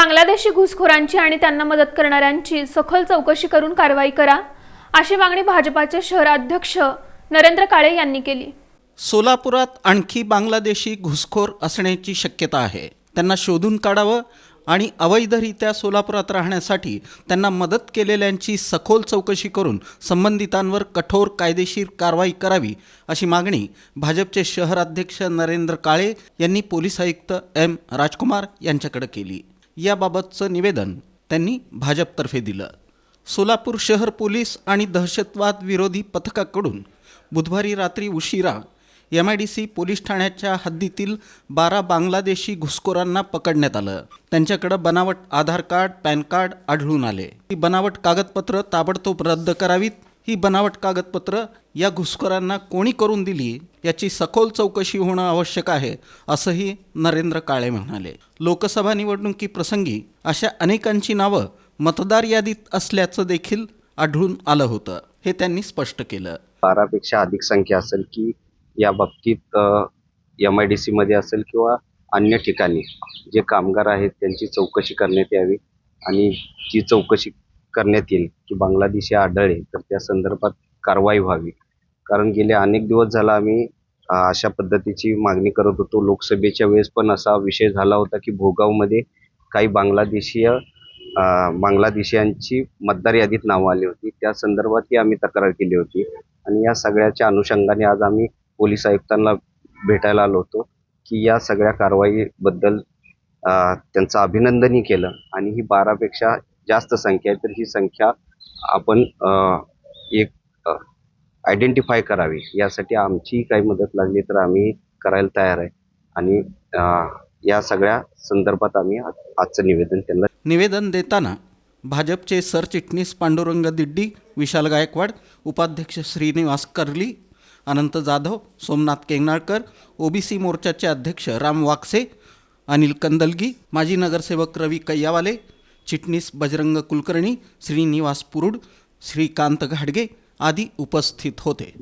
बांगलादेशी घुसखोरांची आणि त्यांना मदत करणाऱ्यांची सखोल चौकशी करून कारवाई करा अशी मागणी भाजपाचे शहराध्यक्ष नरेंद्र काळे यांनी केली. सोलापुरात आणखी बांगलादेशी घुसखोर असण्याची शक्यता आहे. त्यांना शोधून काढावं आणि अवैधरित्या सोलापुरात राहण्यासाठी त्यांना मदत केलेल्यांची सखोल चौकशी करून संबंधितांवर कठोर कायदेशीर कारवाई करावी अशी मागणी भाजपचे शहराध्यक्ष नरेंद्र काळे यांनी पोलीस आयुक्त एम राजकुमार यांच्याकडे केली. याबाबतचं निवेदन त्यांनी भाजपतर्फे दिलं. सोलापूर शहर पोलीस आणि दहशतवाद विरोधी पथकाकडून बुधवारी रात्री उशिरा M I D C police ठाण्याच्या हद्दीतील बारा बांगलादेशी घुसखोरांना पकडण्यात आलं. त्यांच्याकडं बनावट आधार कार्ड पॅन कार्ड आढळून आले. ही बनावट कागदपत्र ताबडतोब रद्द करावीत ही बनावट कागदपत्र या घुसखोरांना कोणी करून दिली याची सखोल चौकशी होणं आवश्यक आहे असंही नरेंद्र काळे म्हणाले. लोकसभा निवडणुकीप्रसंगी अशा अनेकांची नावं मतदार यादीत असल्याचं देखील आढळून आलं होतं हे त्यांनी स्पष्ट केलं. बारापेक्षा अधिक संख्या असेल की या बाबतीत एम आय डी सीमध्ये असेल किंवा अन्य ठिकाणी जे कामगार आहेत त्यांची चौकशी करण्यात यावी आणि जी चौकशी करण्यात येईल की बांगलादेशी आढळले तर त्या संदर्भात कारवाई व्हावी. कारण गेले अनेक दिवस झाला आम्ही अशा पद्धतीची मागणी करत होतो. लोकसभेच्या वेळेस पण असा विषय झाला होता की भोगावमध्ये काही बांगलादेशीय बांगलादेशियांची मतदार यादीत नावं आली होती. त्या संदर्भातही आम्ही तक्रार केली होती. आणि या सगळ्याच्या अनुषंगाने आज आम्ही पोलीस आयुक्तांना भेटायला आलो होतो की या सगळ्या कारवाईबद्दल त्यांचं अभिनंदनही केलं. आणि ही बारापेक्षा जास्त संख्या आहे तर ही संख्या आपण एक आयडेंटिफाय करावी. यासाठी आमची काही मदत लागली तर आम्ही करायला तयार आहे. आणि या सगळ्या संदर्भात आम्ही आज- आजचं निवेदन त्यांना निवेदन देताना भाजपचे सरचिटणीस पांडुरंग दिड्डी विशाल गायकवाड उपाध्यक्ष श्रीनिवास कर्ली अनंत जाधव सोमनाथ केंगणाळकर ओबीसी मोर्चाचे अध्यक्ष राम वाकसे अनिल कंदलगी माजी नगरसेवक रवी कैयावाले चिटणीस बजरंग कुलकर्णी श्रीनिवास पुरुड श्रीकांत घाडगे आदी उपस्थित होते.